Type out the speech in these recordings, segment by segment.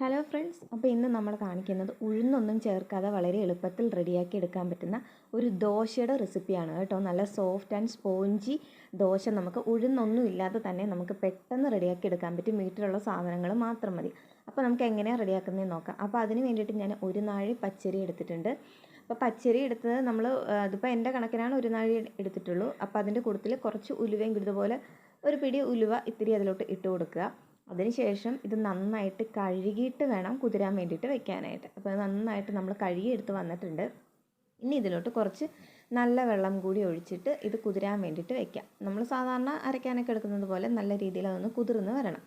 Hello friends അപ്പോൾ ഇന്ന് നമ്മൾ കാണിക്കുന്നത് ഉഴുന്നൊന്നും ചേർക്കാതെ വളരെ എളുപ്പത്തിൽ റെഡിയാക്കി എടുക്കാൻ പറ്റുന്ന ഒരു ദോശയുടെ റെസിപ്പിയാണ് കേട്ടോ. നല്ല സോഫ്റ്റ് ആൻഡ് സ്പോഞ്ചി ദോശ. നമുക്ക് ഉഴുന്നൊന്നും ഇല്ലാതെ തന്നെ നമുക്ക് പെട്ടെന്ന് റെഡിയാക്കി എടുക്കാൻ പറ്റും. വീട്ടിലുള്ള സാധനങ്ങൾ മാത്രം മതി. അപ്പോൾ നമുക്ക് എങ്ങനെയാണ് റെഡിയാക്കുന്നതെന്ന് നോക്കാം. അപ്പോൾ അതിന് വേണ്ടിയിട്ട് ഞാൻ ഒരു നാഴി പച്ചരി എടുത്തിട്ടുണ്ട്. അപ്പോൾ പച്ചരി എടുത്തത് നമ്മൾ അതിപ്പോൾ എന്റെ കണക്കിനാണ് ഒരു നാഴി എടുത്തിട്ടുള്ളൂ. അപ്പോൾ അതിന്റെ കൂട്ടത്തിൽ കുറച്ച് ഉലുവയും ഇതുപോലെ ഒരു പിടി ഉലുവ ഇത്തിരി അതിലോട്ട് ഇട്ട് കൊടുക്കുക. അതിനുശേഷം ഇത് നന്നായിട്ട് കഴുകിയിട്ട് വേണം കുതിരാൻ വേണ്ടിയിട്ട് വെക്കാനായിട്ട്. അപ്പോൾ നന്നായിട്ട് നമ്മൾ കഴുകിയെടുത്ത് വന്നിട്ടുണ്ട്. ഇനി ഇതിലോട്ട് കുറച്ച് നല്ല വെള്ളം കൂടി ഒഴിച്ചിട്ട് ഇത് കുതിരാൻ വേണ്ടിയിട്ട് വെക്കാം. നമ്മൾ സാധാരണ അരയ്ക്കാനൊക്കെ എടുക്കുന്നത് പോലെ നല്ല രീതിയിൽ അതൊന്ന് കുതിർന്ന് വരണം.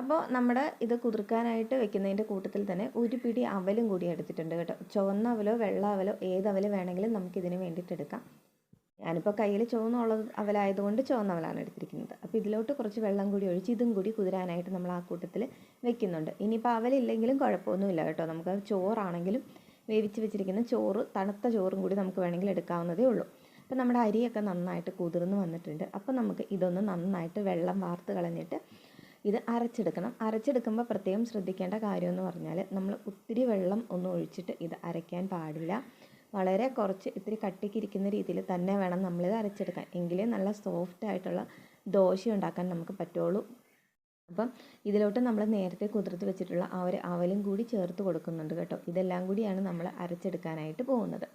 അപ്പോൾ നമ്മുടെ ഇത് കുതിർക്കാനായിട്ട് വെക്കുന്നതിന്റെ കൂട്ടത്തിൽ തന്നെ ഒരു പിടി അവലും കൂടി എടുത്തിട്ടുണ്ട് കേട്ടോ. ചുവന്ന അവലോ വെള്ള അവലോ ഏത് അവൽ വേണമെങ്കിലും നമുക്കിതിന് വേണ്ടിയിട്ട് എടുക്കാം. ഞാനിപ്പോൾ കയ്യിൽ ചുവന്നുള്ളത് അവലായതുകൊണ്ട് ചുവന്ന എടുത്തിരിക്കുന്നത്. അപ്പോൾ ഇതിലോട്ട് കുറച്ച് വെള്ളം കൂടി ഒഴിച്ച് ഇതും കൂടി കുതിരാനായിട്ട് നമ്മൾ ആ കൂട്ടത്തിൽ വെക്കുന്നുണ്ട്. ഇനിയിപ്പോൾ അവലില്ലെങ്കിലും കുഴപ്പമൊന്നുമില്ല കേട്ടോ. നമുക്ക് ചോറാണെങ്കിലും വേവിച്ച് വെച്ചിരിക്കുന്ന ചോറ് തണുത്ത ചോറും കൂടി നമുക്ക് വേണമെങ്കിൽ എടുക്കാവുന്നതേ ഉള്ളൂ. അപ്പോൾ നമ്മുടെ അരിയൊക്കെ നന്നായിട്ട് കുതിർന്ന് വന്നിട്ടുണ്ട്. അപ്പോൾ നമുക്ക് ഇതൊന്ന് നന്നായിട്ട് വെള്ളം വാർത്ത് കളഞ്ഞിട്ട് ഇത് അരച്ചെടുക്കണം. അരച്ചെടുക്കുമ്പോൾ പ്രത്യേകം ശ്രദ്ധിക്കേണ്ട കാര്യമെന്ന് പറഞ്ഞാൽ നമ്മൾ ഒത്തിരി വെള്ളം ഒന്നും ഒഴിച്ചിട്ട് ഇത് അരയ്ക്കാൻ പാടില്ല. വളരെ കുറച്ച് ഇത്തിരി കട്ടിക്കിരിക്കുന്ന രീതിയിൽ തന്നെ വേണം നമ്മളിത് അരച്ചെടുക്കാൻ. എങ്കിലേ നല്ല സോഫ്റ്റ് ആയിട്ടുള്ള ദോശ ഉണ്ടാക്കാൻ നമുക്ക് പറ്റുള്ളൂ. അപ്പം ഇതിലോട്ട് നമ്മൾ നേരത്തെ കുതിർത്ത് വെച്ചിട്ടുള്ള ആ ഒരു അവലും കൂടി ചേർത്ത് കൊടുക്കുന്നുണ്ട് കേട്ടോ. ഇതെല്ലാം കൂടിയാണ് നമ്മൾ അരച്ചെടുക്കാനായിട്ട് പോകുന്നത്.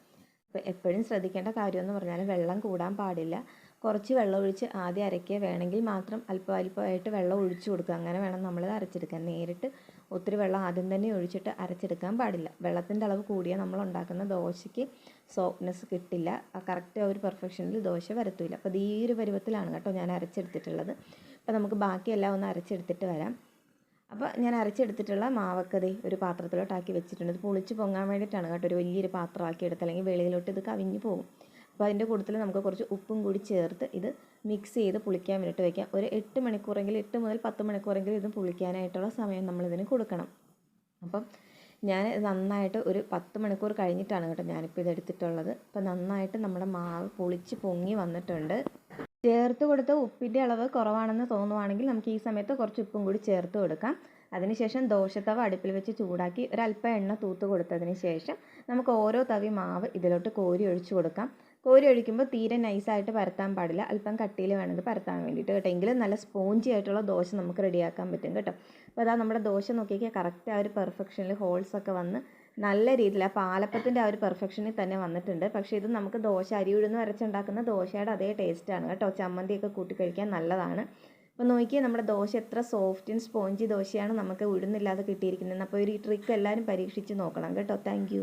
അപ്പോൾ എപ്പോഴും ശ്രദ്ധിക്കേണ്ട കാര്യം എന്ന് പറഞ്ഞാൽ വെള്ളം കൂടാൻ പാടില്ല. കുറച്ച് വെള്ളം ഒഴിച്ച് ആദ്യം അരയ്ക്കുക. വേണമെങ്കിൽ മാത്രം അല്പം അല്പമായിട്ട് വെള്ളം ഒഴിച്ചു കൊടുക്കുക. അങ്ങനെ വേണം നമ്മൾ അരച്ചെടുക്കാൻ. നേരിട്ട് ഒത്തിരി വെള്ളം ആദ്യം തന്നെ ഒഴിച്ചിട്ട് അരച്ചെടുക്കാൻ പാടില്ല. വെള്ളത്തിന്റെ അളവ് കൂടിയാൽ നമ്മൾ ഉണ്ടാക്കുന്ന ദോശയ്ക്ക് സോഫ്റ്റ്നെസ് കിട്ടില്ല. കറക്റ്റ് ഒരു പെർഫെക്ഷനിൽ ദോശ വരത്തില്ല അപ്പോൾ ഈ ഒരു പരുവത്തിലാണ് കേട്ടോ ഞാൻ അരച്ചെടുത്തിട്ടുള്ളത്. അപ്പോൾ നമുക്ക് ബാക്കിയെല്ലാം ഒന്ന് അരച്ചെടുത്തിട്ട് വരാം. അപ്പോൾ ഞാൻ അരച്ചെടുത്തിട്ടുള്ള മാവക്കതി ഒരു പാത്രത്തിലോട്ടാക്കി വെച്ചിട്ടുണ്ട്. ഇത് പൊളിച്ച് പൊങ്ങാൻ വേണ്ടിയിട്ടാണ് കേട്ടോ ഒരു വലിയൊരു പാത്രമാക്കി എടുത്ത് അല്ലെങ്കിൽ വെളിയിലോട്ട് ഇത് കവിഞ്ഞ് പോകും. അപ്പോൾ അതിന്റെ കൂട്ടത്തിൽ നമുക്ക് കുറച്ച് ഉപ്പും കൂടി ചേർത്ത് ഇത് മിക്സ് ചെയ്ത് പുളിക്കാൻ വേണ്ടിയിട്ട് വയ്ക്കാം ഒരു എട്ട് മണിക്കൂറെങ്കിലും എട്ട് മുതൽ പത്ത് മണിക്കൂറെങ്കിലും ഇത് പുളിക്കാനായിട്ടുള്ള സമയം നമ്മളിതിന് കൊടുക്കണം. അപ്പം ഞാൻ നന്നായിട്ട് ഒരു പത്ത് മണിക്കൂർ കഴിഞ്ഞിട്ടാണ് കേട്ടോ ഞാനിപ്പോൾ ഇത് എടുത്തിട്ടുള്ളത്. അപ്പോൾ നന്നായിട്ട് നമ്മുടെ മാവ് പൊളിച്ച് പൊങ്ങി വന്നിട്ടുണ്ട്. ചേർത്ത് കൊടുത്ത ഉപ്പിന്റെ അളവ് കുറവാണെന്ന് തോന്നുവാണെങ്കിൽ നമുക്ക് ഈ സമയത്ത് കുറച്ച് ഉപ്പും കൂടി ചേർത്ത് കൊടുക്കാം. അതിനുശേഷം ദോശത്തവ അടുപ്പിൽ വെച്ച് ചൂടാക്കി ഒരല്പം എണ്ണ തൂത്ത് കൊടുത്തതിന് ശേഷം നമുക്ക് ഓരോ തവി മാവ് ഇതിലോട്ട് കോരി ഒഴിച്ചു കൊടുക്കാം. കോരി ഒഴിക്കുമ്പോൾ തീരെ നൈസായിട്ട് പരത്താൻ പാടില്ല. അല്പം കട്ടിയിൽ വേണം പരത്താൻ വേണ്ടിയിട്ട് കേട്ടോ. എങ്കിലും നല്ല സ്പോഞ്ചി ആയിട്ടുള്ള ദോശ നമുക്ക് റെഡിയാക്കാൻ പറ്റും കേട്ടോ. അപ്പോൾ അതാ നമ്മുടെ ദോശ നോക്കിയാൽ കറക്റ്റ് ആ ഒരു പെർഫെക്ഷനിൽ ഹോൾസ് ഒക്കെ വന്ന് നല്ല രീതിയിൽ ആ പാലപ്പത്തിന്റെ ആ ഒരു പെർഫെക്ഷനിൽ തന്നെ വന്നിട്ടുണ്ട്. പക്ഷേ ഇത് നമുക്ക് ദോശ അരി ഉഴുന്ന് വരച്ചുണ്ടാക്കുന്ന ദോശയുടെ അതേ ടേസ്റ്റാണ് കേട്ടോ. ചമ്മന്തിയൊക്കെ കൂട്ടി കഴിക്കാൻ നല്ലതാണ്. അപ്പോൾ നോക്കിയാൽ നമ്മുടെ ദോശ എത്ര സോഫ്റ്റ് ആൻഡ് സ്പോഞ്ചി ദോശയാണ് നമുക്ക് ഉഴുന്നില്ലാതെ കിട്ടിയിരിക്കുന്നത്. അപ്പോൾ ഒരു ട്രിക്ക് എല്ലാവരും പരീക്ഷിച്ച് നോക്കണം കേട്ടോ. താങ്ക്